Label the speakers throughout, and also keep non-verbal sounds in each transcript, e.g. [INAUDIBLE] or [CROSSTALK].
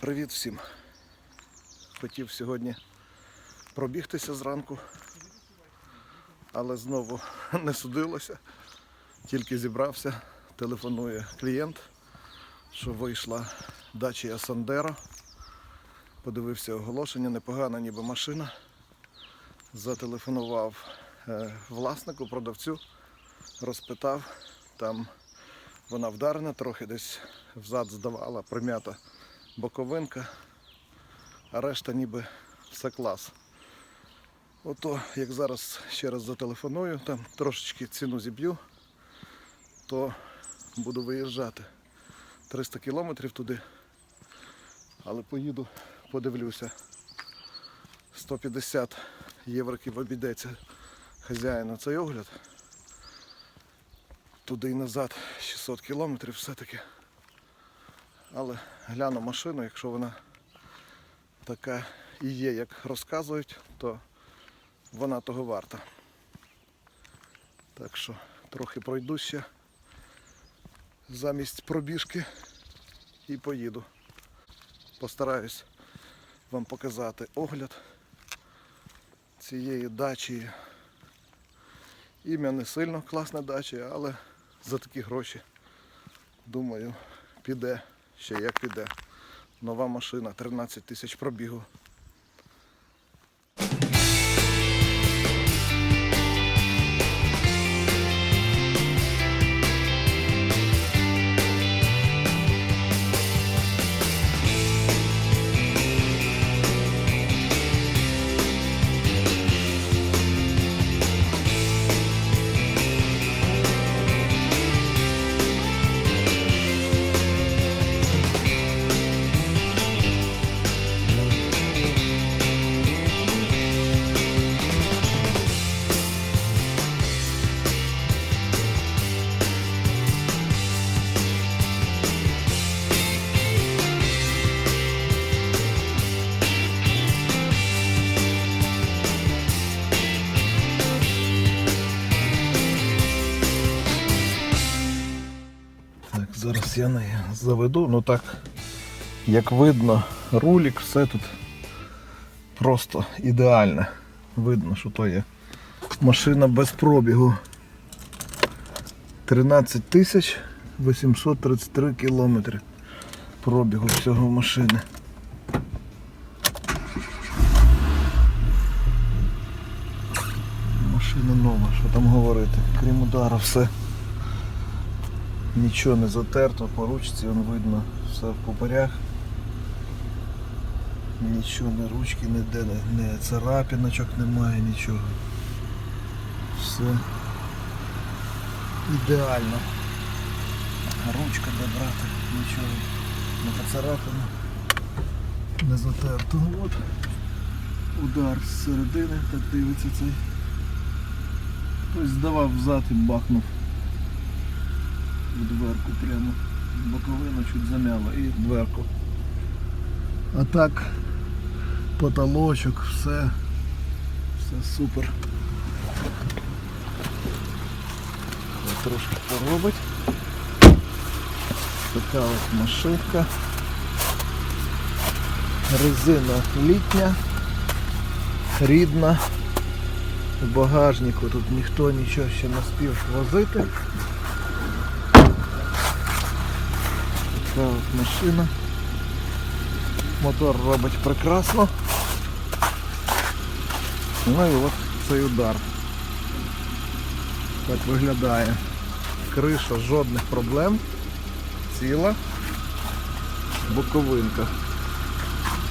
Speaker 1: Привіт всім. Хотів сьогодні пробігтися зранку, але знову [LAUGHS] не судилося. Тільки зібрався, телефонує клієнт, що вийшла дача Сандеро. Подивився оголошення, непогана ніби машина. Зателефонував е, власнику, продавцю, розпитав, там вона вдарена, трохи десь взад здавала, прим'ята боковинка, а решта ніби все клас. Ото, як зараз ще раз зателефоную, там трошечки ціну зіб'ю, то буду виїжджати. 300 кілометрів туди. Але поїду, подивлюся. 150 євроків обійдеться хазяїну цей огляд. Туди і назад 600 кілометрів все-таки. Але гляну машину, якщо вона така і є, як розказують, то вона того варта. Так що трохи пройду ще замість пробіжки і поїду. Постараюсь вам показати огляд цієї дачі. Ім'я не сильно класна дача, але за такі гроші, думаю, піде ще як піде. Нова машина, 13 тисяч пробігу. Зараз я неї заведу. Ну так, як видно, рулік, все тут просто ідеальне. Видно, що то є машина без пробігу. 13 тисяч 833 кілометри пробігу всього машини. Машина нова, що там говорити. Крім удару, все. Нічого не затерто, по ручці вон видно все в купарях. Нічого, не ручки, ніде не, не царапіночок немає, нічого. Все ідеально. Ручка де брати, нічого не поцарапано, не затерто. От удар з середини, так дивиться цей. Хтось здавав взад і бахнув в дверку прямо. Боковину чуть замяло і дверку. А так потолочок, все, все супер. Трошки поробить. Така ось машинка. Резина літня, рідна. У багажнику тут ніхто нічого ще не спів возити. Така от машина. Мотор робить прекрасно. Ну і от цей удар. Так виглядає. Криша жодних проблем. Ціла. Боковинка.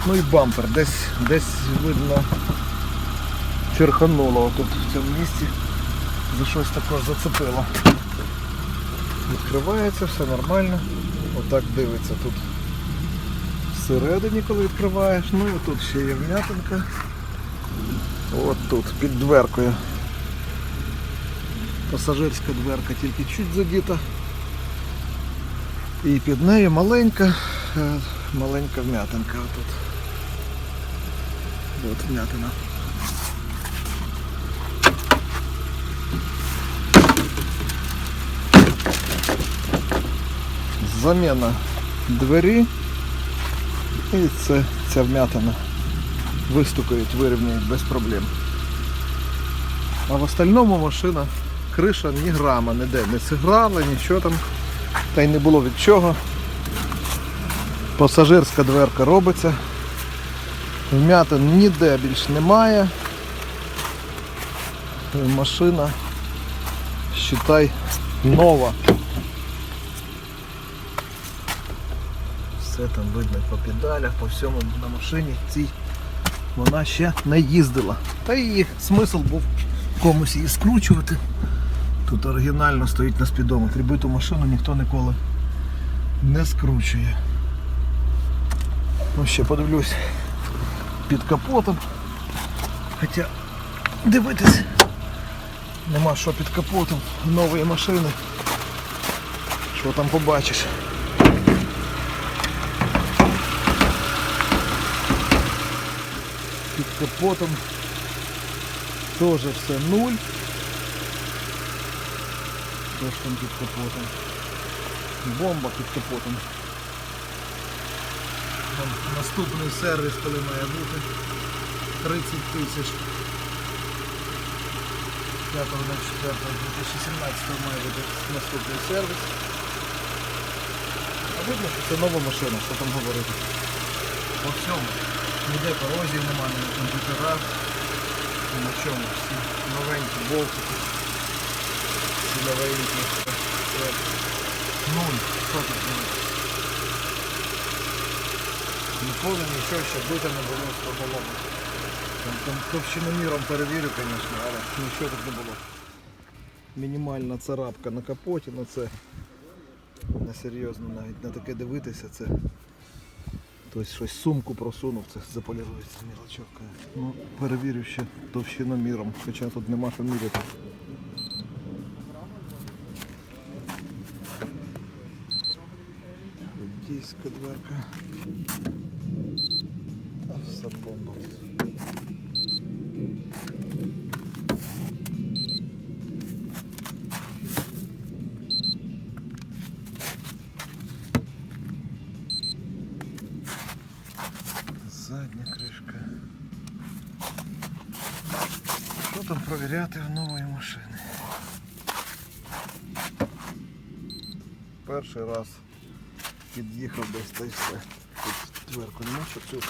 Speaker 1: Ну і бампер. Десь десь видно черхануло тут в цьому місці. За щось також зацепило. Відкривається, все нормально. Отак дивиться тут всередині, коли відкриваєш. Ну і тут ще є вм'ятинка. От тут, під дверкою. Пасажирська дверка тільки чуть задіта. І під нею маленька, е, маленька вм'ятинка отут. От вм'ятина. Заміна двері І це, ця вмятина вистукають, вирівняють без проблем. А в остальному машина, криша ні грама ніде не зіграла, нічого там, та й не було від чого. Пасажирська дверка робиться. Вмятин ніде більш немає. Машина, считай, нова. Все там видно по педалях, по всьому на машині цій вона ще не їздила. Та її смисл був комусь її скручувати. Тут оригінально стоїть на спідометрі. Биту машину ніхто ніколи не скручує. Ну ще подивлюсь під капотом. Хоча дивитись нема що під капотом нової машини. Що там побачиш? Під капотом теж все нуль. Що ж там під капотом? Бомба під капотом. Там Наступний сервіс, коли має бути 30 тисяч. 5 на 4 2017 має бути наступний сервіс. А видно, що це нова машина, що там говорити. По всьому. Ніде корозії немає, ні на комп'ютерах, ні на чому. Всі новенькі болтики. Всі новенькі. Нуль. Що тут? Ніколи нічого ще бити не було там товщиноміром перевірю, звісно, але нічого тут не було. Мінімальна царапка на капоті, ну це не серйозно навіть на таке дивитися, це Тобто щось сумку просунув, це заполірується мілочок. Ну, перевірю ще товщиноміром, хоча тут нема що міряти. Дійська дверка. Та все бомба. Задня кришка. Що там провіряти в нової машини? Перший раз під'їхав десь та й все. Тут дверку нема, цю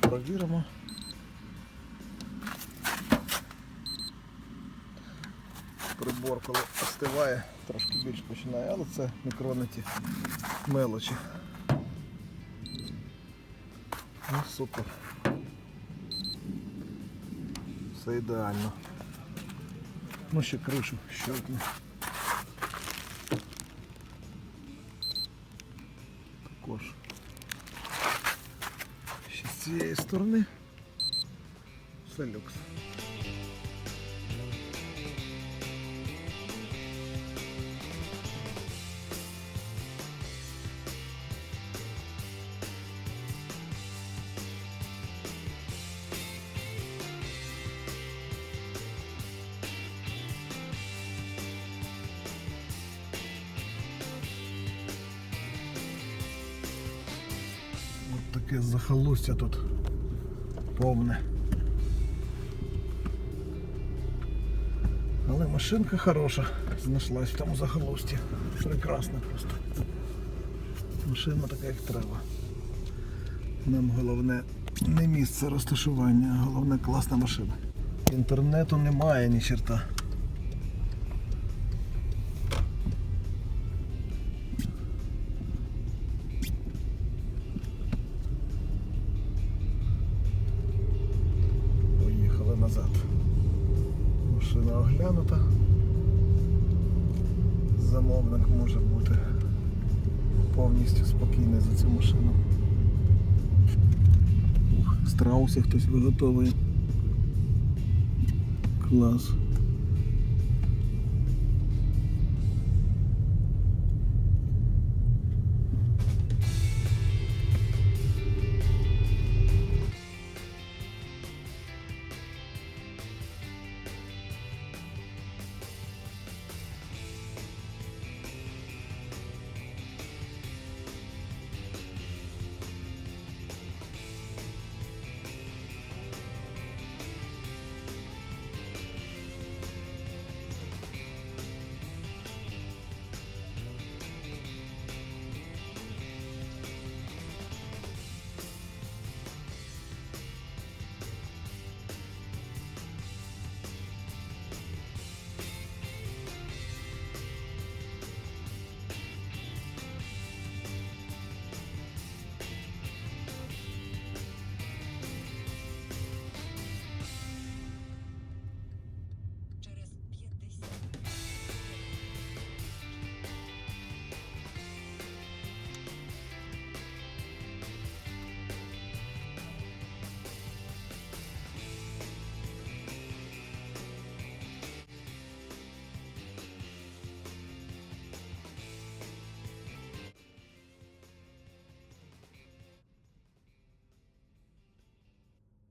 Speaker 1: провіримо. Прибор, коли остиває, трошки більше починає, але це мікрониті мелочі. Ну, супер. Все ідеально. Ну ще кришу щелкну. Також. Ще з цієї сторони. Все люкс. Таке захолустя тут повне. Але машинка хороша знайшлась в тому захолусті. Прекрасна просто. Машина така, як треба. Нам головне не місце розташування, а головне класна машина. Інтернету немає ні черта. Назад. Машина оглянута. Замовник може бути повністю спокійний за цю машину. Страуси хтось виготовує. Клас.